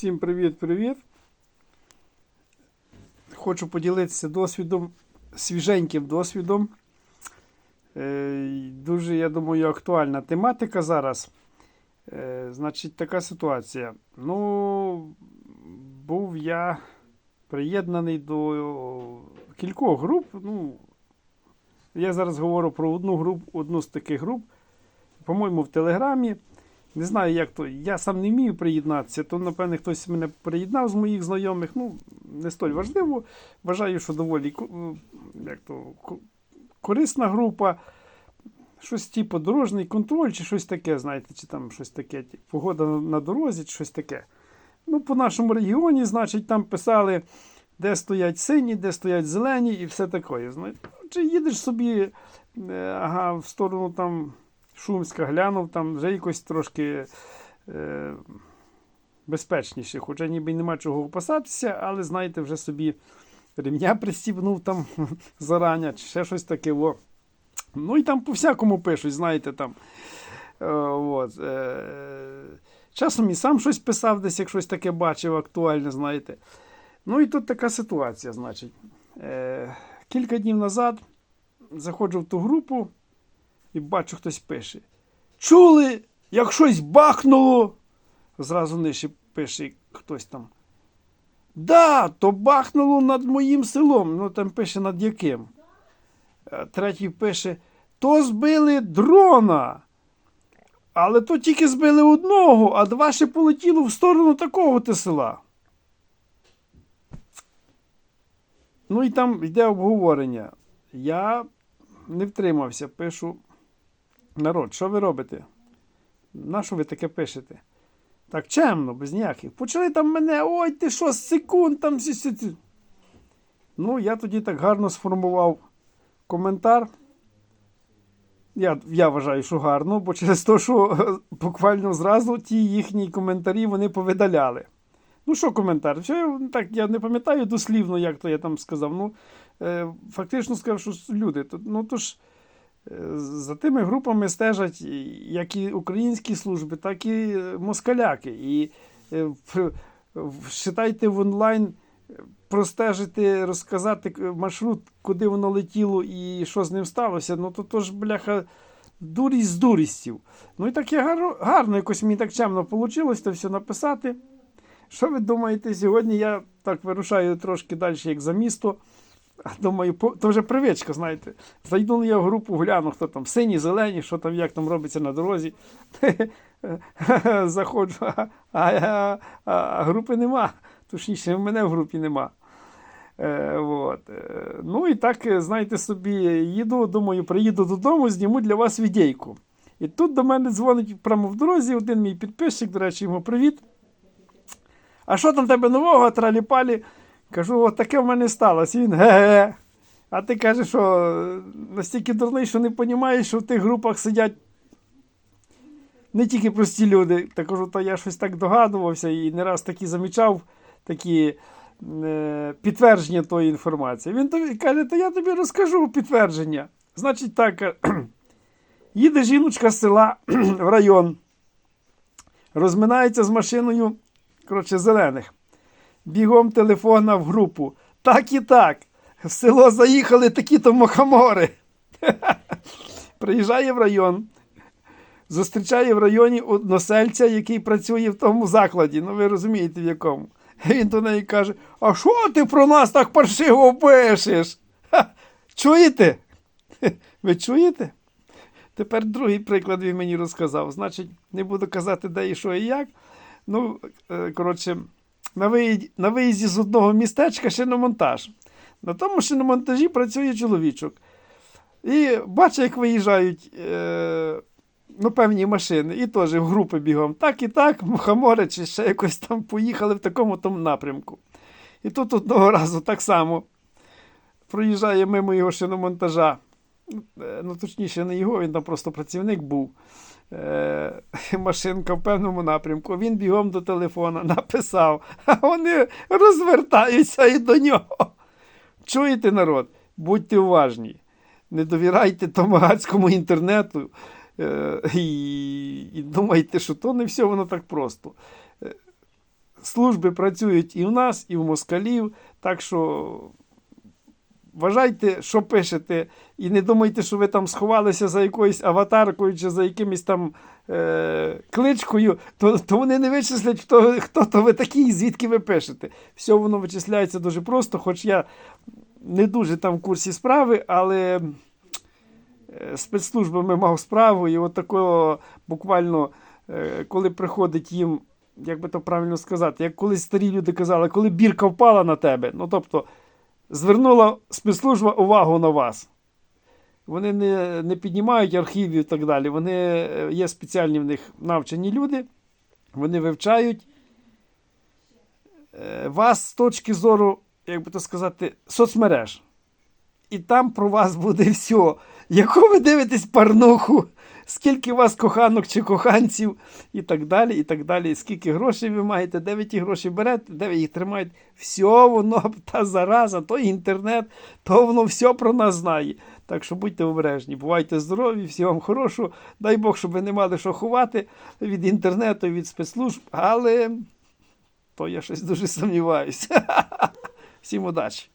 Всім привіт-привіт. Хочу поділитися досвідом, свіженьким досвідом. Е, Дуже, я думаю, актуальна тематика зараз. Е, Значить, така ситуація. Ну, був я приєднаний до кількох груп. Ну, я зараз говорю про одну групу, одну з таких груп. По-моєму, в Телеграмі. Не знаю, як то. Я сам не вмію приєднатися, то, напевне, хтось мене приєднав з моїх знайомих. Ну, не столь важливо. Вважаю, що доволі як то, корисна група. Щось типу дорожній контроль, чи щось таке, знаєте, чи там щось таке, погода на- дорозі, чи щось таке. Ну, по нашому регіоні, значить, там писали, де стоять сині, де стоять зелені і все таке. Чи їдеш собі е, ага, в сторону там Шумська, глянув, там вже якось трошки е, безпечніше. Хоча ніби нема чого опасатися, але знаєте, вже собі ремня пристібнув там зарання, чи ще щось таке. Во. Ну і там по всякому пишуть, знаєте, там. Е, от, е, часом і сам щось писав, десь як щось таке бачив, актуальне, знаєте. Ну і тут така ситуація, значить. Е, кілька днів назад заходжу в ту групу і бачу, хтось пише. Чули, як щось бахнуло? Зразу нижче пише хтось там. Да, то бахнуло над моїм селом. Ну там пише над яким. Е, Третій пише: то збили дрона. Але то тільки збили одного, а два ще полетіло в сторону такого ти села. Ну і там йде обговорення. Я не втримався, пишу. Народ, що ви робите? На що ви таке пишете? Так чемно, без ніяких. Почали там мене, ой, ти що, з секунд там. сі- сі- сі». Ну, я тоді так гарно сформував коментар. Я, я вважаю, що гарно, бо через те, що буквально зразу ті їхні коментарі вони повидаляли. Ну, що коментар? Що, так, я не пам'ятаю дослівно, як то я там сказав. Ну, е, фактично сказав, що люди. То, ну, то ж, за тими групами стежать як і українські служби, так і е, москаляки. І е, в- в- онлайн, е, простежити, розказати маршрут, куди воно летіло і що з ним сталося. Ну то, то ж, бляха, дурість з дурістів. Ну і так я гарно, гарно якось мені так чемно вийшло це все написати. Що ви думаєте, сьогодні я так вирушаю трошки далі, як за місто. А Думаю, то вже привичка, знаєте. Зайду я в групу, гляну, хто там сині, зелені, що там, як там робиться на дорозі. Заходжу, а, а, а, групи нема. Точніше, мене в групі нема. Е, от. Е, Ну і так, е, знаєте собі, їду, думаю, приїду додому, зніму для вас відейку. І тут до мене дзвонить прямо в дорозі один мій підписчик, до речі, йому привіт. А що там тебе нового, тралі-палі? Кажу, от таке в мене сталося. Він ге-ге. А ти кажеш, що настільки дурний, що не розумієш, що в тих групах сидять не тільки прості люди. Та кажу, то я щось так догадувався і не раз такі замічав такі е, підтвердження тої інформації. Він тобі каже, то я тобі розкажу підтвердження. Значить, так, е, їде жіночка з села в район, розминається з машиною коротше, зелених. Бігом телефона в групу. Так і так. В село заїхали такі-то мохомори. Приїжджає в район, зустрічає в районі односельця, який працює в тому закладі. Ну, ви розумієте, в якому. Він до неї каже: А що ти про нас так паршиво пишеш? Чуєте? Ви чуєте? Тепер другий приклад він мені розказав. Значить, не буду казати, де і що і як. Ну, е, коротше, на виїзді, на виїзді з одного містечка шиномонтаж. На тому шиномонтажі працює чоловічок. І бачить, як виїжджають е, ну, певні машини, і теж в групи бігом. Так і так, мухомори чи ще якось там поїхали в такому тому напрямку. І тут одного разу так само проїжджає мимо його шиномонтажа. Е, Ну, точніше, не його, він там просто працівник був. Е, машинка в певному напрямку. Він бігом до телефона написав, а вони розвертаються і до нього. Чуєте, народ? Будьте уважні. Не довіряйте тому гадському інтернету е, і, і думайте, що то не все воно так просто. Е, спецслужби працюють і в нас, і в москалів. Так що вважайте, що пишете, і не думайте, що ви там сховалися за якоюсь аватаркою чи за якимось там е, кличкою, то, то вони не вичислять, хто, хто то ви такі і звідки ви пишете. Все воно вичисляється дуже просто, хоч я не дуже там в курсі справи, але е, спецслужбами мав справу, і от такого буквально, е, коли приходить їм, як би то правильно сказати, як колись старі люди казали, коли бірка впала на тебе, ну тобто звернула спецслужба увагу на вас. Вони не, не піднімають архівів і так далі. Вони е, є спеціальні в них навчені люди, вони вивчають е, вас з точки зору, як би то сказати, соцмереж. І там про вас буде все. Яку ви дивитесь парнуху, скільки у вас коханок чи коханців, і так далі, і так далі. Скільки грошей ви маєте, де ви ті гроші берете, де ви їх тримаєте. Все воно, та зараза, то інтернет, то воно все про нас знає. Так що будьте обережні, бувайте здорові, всього вам хорошого. Дай Бог, щоб ви не мали що ховати від інтернету, від спецслужб, але то я щось дуже сумніваюся. Всім удачі!